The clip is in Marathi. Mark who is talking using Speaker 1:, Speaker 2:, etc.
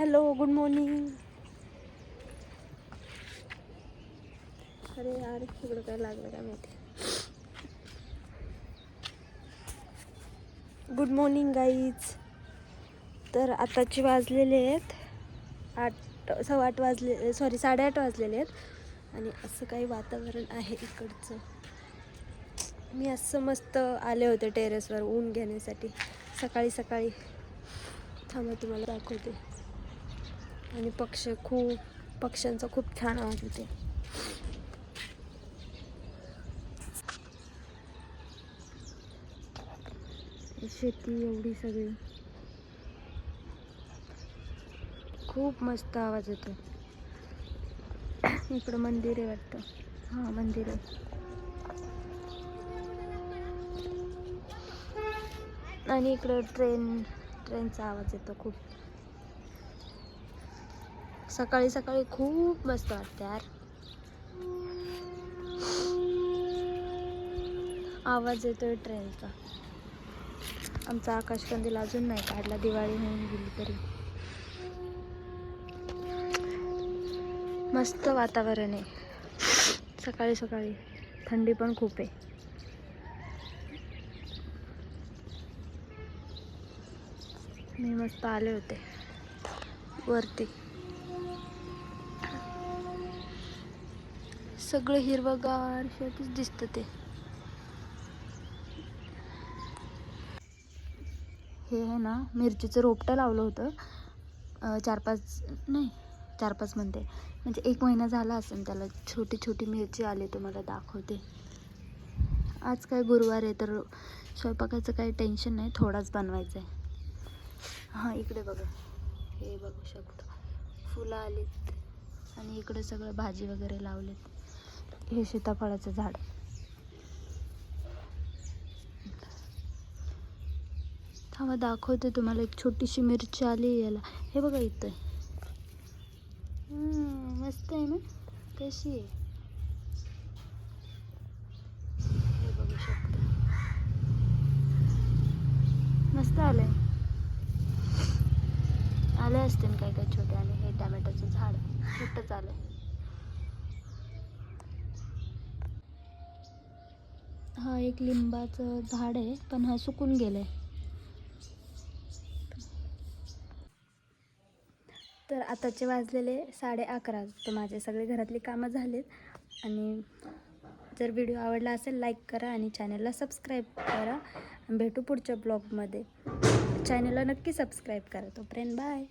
Speaker 1: Hello good morning. अरे यार इकडं काय लागलं काय माहिती? गुड मॉर्निंग गाईज तर आताचे वाजलेले आहेत. आठ सव्वा आठ वाजले सॉरी साडेआठ वाजलेले आहेत. आणि असं काही वातावरण आहे इकडचं. मी असं मस्त आले होते टेरेसवर ऊन घेण्यासाठी. सकाळी सकाळी. थांबा तुम्हाला दाखवते. आणि पक्षी खूप पक्ष्यांचा खूप छान आवाज होते शेती एवढी सगळी. खूप मस्त आवाज येतो. इकडं मंदिर आहे वाटतं. हां मंदिर आहे. आणि इकडं ट्रेन ट्रेनचा आवाज येतो खूप. सकाळी सकाळी खूप मस्त वाटते यार. आवाज येतोय ट्रेनचा. आमचा आकाशकंदील अजून नाही काढला दिवाळी होऊन गेली तरी. मस्त वातावरण आहे. सकाळी सकाळी थंडी पण खूप आहे. मी मस्त आले होते. वरती. सगळं हिरवगार शेतच दिसतं ते. हे आहे ना मिरचीचं रोपटं लावलं होतं. चार पाच नाही चार पाच म्हणते. म्हणजे एक महिना झाला असेल त्याला. छोटी छोटी मिरची आली तुम्हाला दाखवते. आज काय गुरुवार आहे तर स्वयंपाकाचं काही टेन्शन नाही थोडाच बनवायचं आहे हां इकडे बघा. हे बघू शकतो. फुलं आलीत आणि इकडे सगळं भाजी वगैरे लावलेत. हे सीताफळाचं झाड. थांबा दाखवते तुम्हाला. एक छोटीशी मिरची आली याला. हे बघा इथं. आहे मस्त आहे ना? कशी आहे? हे बघू शकता. मस्त आलंय. आले असते काय काय छोटे आणि हे टॅमॅटोचं झाड. छोटंच आलं आहे हा एक लिंबाचं झाड आहे पण हा सुकून गेलाय. तर आताचे वाजलेले साडे अकरा. तर माझे सगळे घरातली कामं झालेत. आणि जर व्हिडिओ आवडला असेल लाईक करा आणि चॅनलला सबस्क्राईब करा. भेटू पुढच्या ब्लॉगमध्ये. चॅनलला नक्की सबस्क्राईब करा. तोपर्यंत बाय.